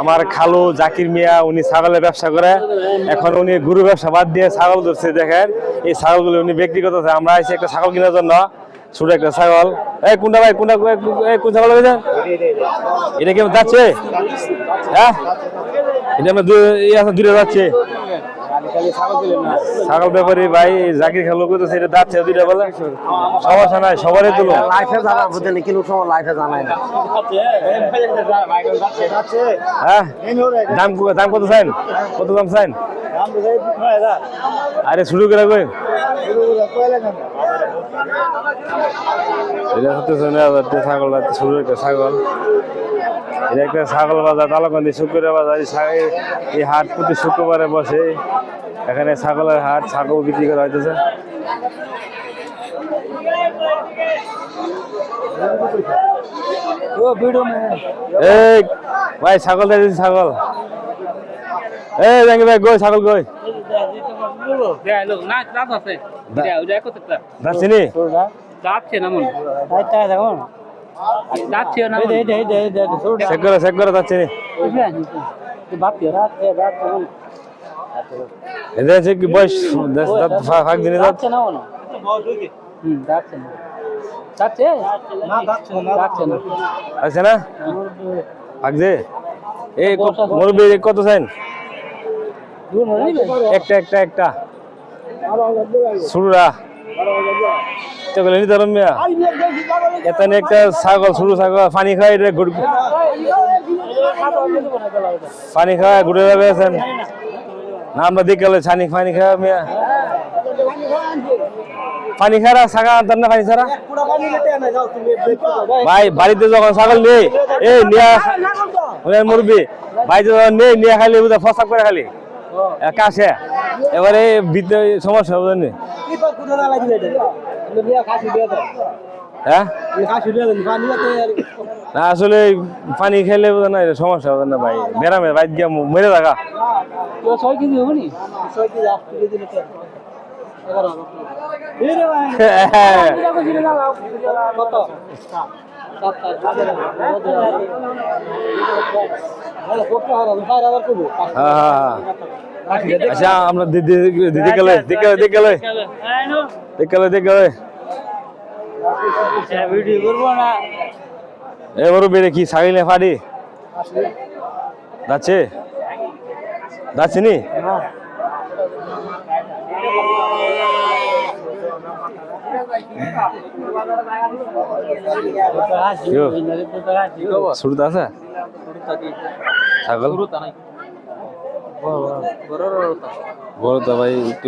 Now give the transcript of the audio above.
আমার খালু জাকির মিয়া, উনি ছাগলের ব্যবসা করে। এখন উনি গরু ব্যবসা বাদ দিয়ে ছাগল ধরছে, দেখেন। এই ছাগলগুলো উনি ব্যক্তিগত আমরা আইছি একটা ছাগল কেনার জন্য, ছোট একটা ছাগল। এই কোনটা ভাই কোনটা কোন ছাগল হয়েছে এটা কেমন যাচ্ছে? হ্যাঁ? এটা আমরা দূরে যাচ্ছে। ছাগল ব্যাপারী ভাই জাকির খালু করতেছে এটা যাচ্ছে দুইটা বলে। সমস্যা নাই সবারই তুলো লাইফে জানা বুঝেন কিলো সময় লাইফে জানাই না। হ্যাঁ দাম দাম কত চাইন? কত দাম চাইন? আরে শুরু করে কই? এটা হচ্ছে ছাগল ছাগল। এটা একটা ছাগল বাজার তালাকান্দি শুক্রবার বাজার এই হাট প্রতি শুক্রবারে বসে এখানে ছাগলের হাট ছাগল বিক্রি করা হইতেছে এই ভাই ছাগল দিয়ে ছাগল এই জাঙ্গি ভাই গই ছাগল গই যাচ্ছি নি যাচ্ছে না মন চেক করে চেক করে যাচ্ছি নি এদের বয়স দশ দাঁত ফা- ফাঁক দিনে যাচ্ছে না হুম যাচ্ছে না যাচ্ছে যাচ্ছে না আছে না ফাঁক দে মুরব্বী কত চাইন একটা একটা একটা শুরুরা চকলে নিতে পারলাম মিয়া? এখানে একটা ছাগল শুরু ছাগল পানি খায়, এটা গুড়- পানি খাওয়া ঘুরে যাবে আছেন না, আমরা দিকালে ছানি পানি খাওয়া মিয়া। পানি খারা ছাগা আনতাম না পানি ছাড়া? ভাই, বাড়িতে যখন ছাগল নেই, এই নিয়া মুরবি বাড়িতে যখন নেই নিয়ে খালি ফসাক করে খালি। কাছে। এবারে সমস্যা হ্যাঁ না আসলে পানি খেলে না সমস্যা বুঝলেন না ভাই বেড়ামে বাইর গিয়ে মরে থাকা ছয় কেজি হবে নি হ্যাঁ হ্যাঁ আচ্ছা আমরা দিদি দিদি গেলে দিকে দিকে গেলে দিকে গেলে দিকে গেলে ভিডিও করব না এবারও বেড়ে কি ছাগিলে ফাড়ি যাচ্ছে? যাচ্ছে নি? শুরুতে আছে? ছাগল? বড় তো ভাই একটু